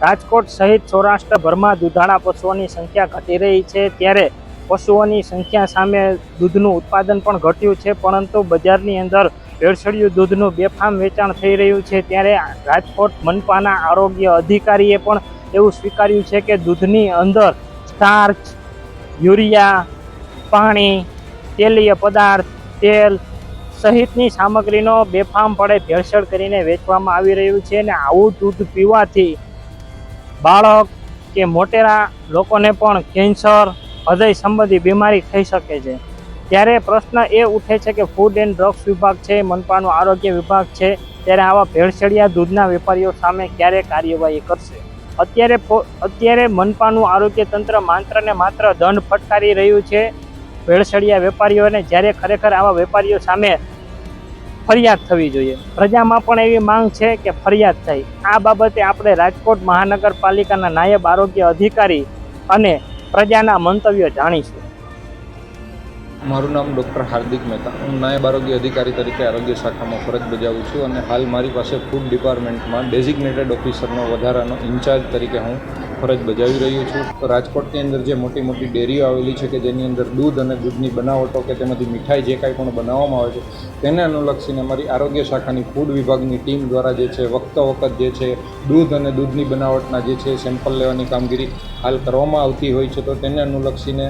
રાજકોટ સહિત સૌરાષ્ટ્રભરમાં દૂધાળા પશુઓની સંખ્યા ઘટી રહી છે. ત્યારે પશુઓની સંખ્યા સામે દૂધનું ઉત્પાદન પણ ઘટ્યું છે, પરંતુ બજારની અંદર ભેળસેળિયું દૂધનું બેફામ વેચાણ થઈ રહ્યું છે. ત્યારે રાજકોટ મનપાના આરોગ્ય અધિકારીએ પણ એવું સ્વીકાર્યું છે કે દૂધની અંદર સ્ટાર્ચ, યુરિયા, પાણી, તેલીય પદાર્થ, તેલ સહિતની સામગ્રીનો બેફામ પડે ભેળસેળ કરીને વેચવામાં આવી રહ્યું છે અને આવું દૂધ પીવાથી બાળક કે મોટેરા લોકોને પણ કેન્સર, હૃદય સંબંધી બીમારી થઈ શકે છે. ત્યારે પ્રશ્ન એ ઉઠે છે કે ફૂડ એન્ડ ડ્રગ્સ વિભાગ છે, મનપાનો આરોગ્ય વિભાગ છે, ત્યારે આવા ભેળસેળિયા દૂધના વેપારીઓ સામે ક્યારે કાર્યવાહી કરશે? અત્યારે અત્યારે મનપાનું આરોગ્ય તંત્ર માત્ર ને માત્ર દંડ ફટકારી રહ્યું છે. ભેળસેળિયા વેપારીઓને જ્યારે ખરેખર આવા વેપારીઓ સામે ફરિયાદ થવી જોઈએ. પ્રજામાં પણ એવી માંગ છે કે ફરિયાદ થાય આ બાબતે આપણે રાજકોટ મહાનગરપાલિકાના નાયબ આરોગ્ય અધિકારી અને પ્રજાના મંતવ્યો જાણીશું. મારું નામ ડૉક્ટર હાર્દિક મહેતા. હું નાયબ આરોગ્ય અધિકારી તરીકે આરોગ્ય શાખામાં ફરજ બજાવું છું અને હાલ મારી પાસે ફૂડ ડિપાર્ટમેન્ટમાં ડેઝિગ્નેટેડ ઓફિસરનો વધારાનો ઇન્ચાર્જ તરીકે હું ફરજ બજાવી રહ્યો છું. તો રાજકોટની અંદર જે મોટી મોટી ડેરીઓ આવેલી છે કે જેની અંદર દૂધ અને દૂધની બનાવટો કે તેમાંથી મીઠાઈ જે કાંઈ પણ બનાવવામાં આવે છે, તેને અનુલક્ષીને મારી આરોગ્ય શાખાની ફૂડ વિભાગની ટીમ દ્વારા જે છે, વખતો વખત જે છે, દૂધ અને દૂધની બનાવટના જે છે સેમ્પલ લેવાની કામગીરી હાલ કરવામાં આવતી હોય છે, તો તેને અનુલક્ષીને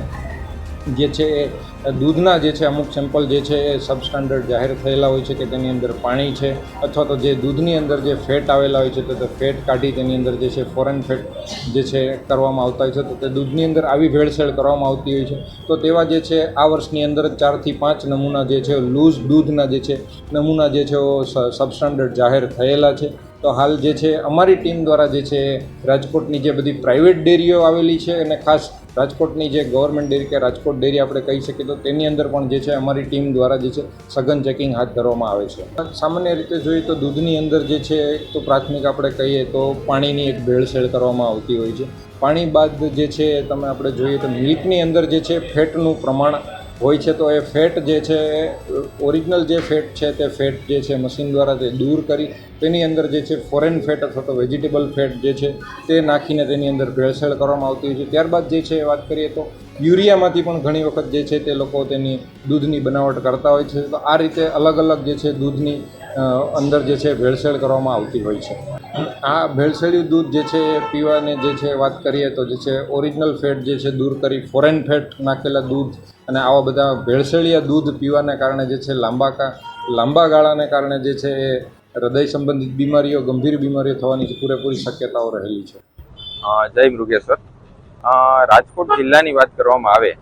જે છે એ દૂધના જે છે અમુક સેમ્પલ જે છે એ સબસ્ટાન્ડર્ડ જાહેર થયેલા હોય છે કે તેની અંદર પાણી છે અથવા તો જે દૂધની અંદર જે ફેટ આવેલા હોય છે તો તે ફેટ કાઢી તેની અંદર જે છે ફોરેન ફેટ જે છે કરવામાં આવતા હોય છે તો તે દૂધની અંદર આવી ભેળસેળ કરવામાં આવતી હોય છે તો તેવા જે છે આ વર્ષની અંદર ચારથી પાંચ નમૂના જે છે લૂઝ દૂધના જે છે નમૂના જે છે સબસ્ટાન્ડર્ડ જાહેર થયેલા છે તો હાલ જે છે અમારી ટીમ દ્વારા જે છે રાજકોટની જે બધી પ્રાઇવેટ ડેરીઓ આવેલી છે અને ખાસ રાજકોટની જે ગવર્મેન્ટ ડેરી કે રાજકોટ ડેરી આપણે કહી શકીએ તો તેની અંદર પણ જે છે અમારી ટીમ દ્વારા જે છે સઘન ચેકિંગ હાથ ધરવામાં આવે છે. સામાન્ય રીતે જોઈએ તો દૂધની અંદર જે છે તો પ્રાથમિક આપણે કહીએ તો પાણીની એક ભેળસેળ કરવામાં આવતી હોય છે. પાણી બાદ જે છે તમે આપણે જોઈએ તો મિલ્કની અંદર જે છે ફેટનું પ્રમાણ હોય છે તો એ ફેટ જે છે, ઓરિજિનલ જે ફેટ છે તે ફેટ જે છે મશીન દ્વારા તે દૂર કરી તેની અંદર જે છે ફોરેન ફેટ અથવા તો વેજીટેબલ ફેટ જે છે તે નાખીને તેની અંદર ભેળસેળ કરવામાં આવતી હોય છે. ત્યારબાદ જે છે વાત કરીએ તો યુરિયામાંથી પણ ઘણી વખત જે છે તે લોકો તેની દૂધની બનાવટ કરતા હોય છે. તો આ રીતે અલગ અલગ જે છે દૂધની અંદર જે છે ભેળસેળ કરવામાં આવતી હોય છે. આ ભેળસેળ્યું દૂધ જે છે એ પીવાને જે છે વાત કરીએ તો જે છે ઓરિજિનલ ફેટ જે છે દૂર કરી ફોરેન ફેટ નાખેલા દૂધ અને આવા બધા ભેળસેળિયા દૂધ પીવાને કારણે જે છે લાંબા લાંબા ગાળાને કારણે જે છે એ હૃદય સંબંધિત બીમારીઓ, ગંભીર બીમારીઓ થવાની પૂરેપૂરી શક્યતાઓ રહેલી છે. જય મૃગેશ્વર રાજકોટ જિલ્લાની વાત કરવામાં આવે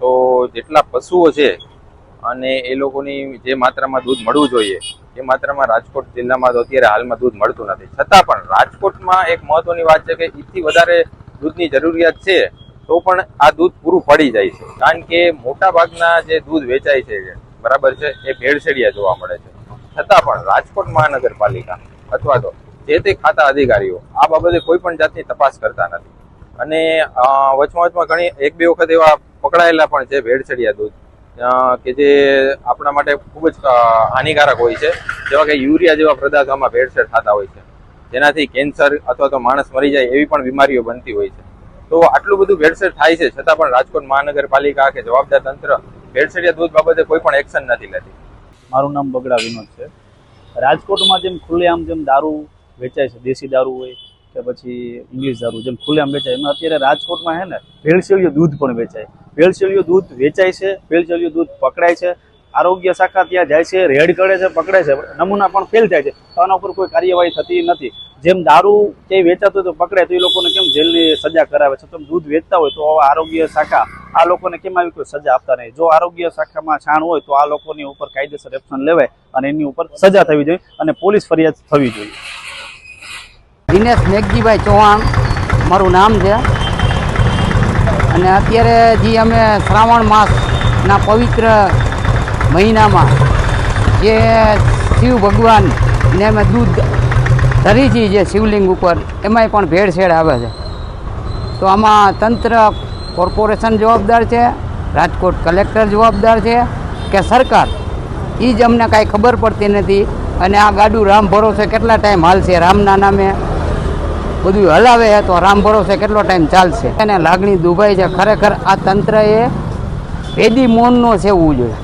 તો જેટલા પશુઓ છે અને એ લોકોની જે માત્રામાં દૂધ મળવું જોઈએ એ માત્રામાં રાજકોટ જિલ્લામાં તો અત્યારે હાલમાં દૂધ મળતું નથી. છતાં પણ રાજકોટમાં એક મહત્વની વાત છે કે એથી વધારે દૂધની જરૂરિયાત છે, તો પણ આ દૂધ પૂરું પડી જાય છે. કારણ કે મોટા ભાગના જે દૂધ વેચાય છે, બરાબર છે, એ ભેળસેડિયા જોવા મળે છે. છતાં પણ રાજકોટ મહાનગરપાલિકા અથવા તો જે તે ખાતા અધિકારીઓ આ બાબતે કોઈ પણ જાતની તપાસ કરતા નથી. અને વચમાં વચમાં ઘણી, એક બે વખત એવા પકડાયેલા પણ છે ભેળસેડિયા દૂધ. કે જે આપણા માટે ખૂબ જ હાનિકારક હોય છે, જેવા કે યુરિયા જેવા પદાર્થોમાં ભેળસેળ થતા હોય છે. જેનાથી કેન્સર અથવા તો માણસ મરી જાય એવી પણ બીમારીઓ બનતી હોય છે. તો આટલું બધું ભેળસેળ થાય છે, છતાં પણ રાજકોટ મહાનગરપાલિકા કે જવાબદાર તંત્ર ભેળસેળિયા દૂધ બાબતે કોઈ પણ એક્શન નથી લેતી. મારું નામ બગડા વિનોદ છે. રાજકોટમાં જેમ ખુલ્લેઆમ જેમ દારૂ વેચાય છે, દેશી દારૂ હોય કે પછી ઇંગ્લિશ દારૂ જેમ ખુલ્લેઆમ વેચાય, એમાં અત્યારે રાજકોટમાં છે ને ભેળસેળિયું દૂધ પણ વેચાય. ભેળસેળિયું દૂધ વેચાય છે ભેળસેળિયું દૂધ પકડાય છે, આરોગ્ય શાખા ત્યાં જાય છે, રેડ કરે છે, પકડે છે, નમૂના પણ ફેલ થાય છે. તો આના ઉપર કોઈ કાર્યવાહી થતી નથી. જેમ દારૂ ક્યાંય વેચાતું તો પકડે, તો એ લોકોને કેમ જેલની સજા કરાવે છે? તમે દૂધ વેચતા હોય તો આરોગ્ય શાખા, આ લોકોને કેમ આવી કોઈ સજા આપતા નહીં? જો આરોગ્ય શાખામાં છાણ હોય તો આ લોકોની ઉપર કાયદેસર એક્શન લેવાય અને એની ઉપર સજા થવી જોઈએ અને પોલીસ ફરિયાદ થવી જોઈએ. દિનેશ મેઘજીભાઈ ચૌહાણ, મારું નામ છે. અને અત્યારે જે અમે શ્રાવણ માસના પવિત્ર મહિનામાં જે શિવ ભગવાનને અમે દૂધ ધરી છીએ જે શિવલિંગ ઉપર, એમાંય પણ ભેળસેળ આવે છે. તો આમાં તંત્ર કોર્પોરેશન જવાબદાર છે, રાજકોટ કલેક્ટર જવાબદાર છે, કે સરકાર? એ જ અમને કાંઈ ખબર પડતી નથી. અને આ ગાડું રામ ભરોસે કેટલા ટાઈમ હાલશે? રામના નામે બધું હલાવે તો રામ ભરોસે કેટલો ટાઈમ ચાલશે? એને લાગણી દુભાઈ છે. ખરેખર આ તંત્રએ પેદી મૌનનો સેવવું જોઈએ.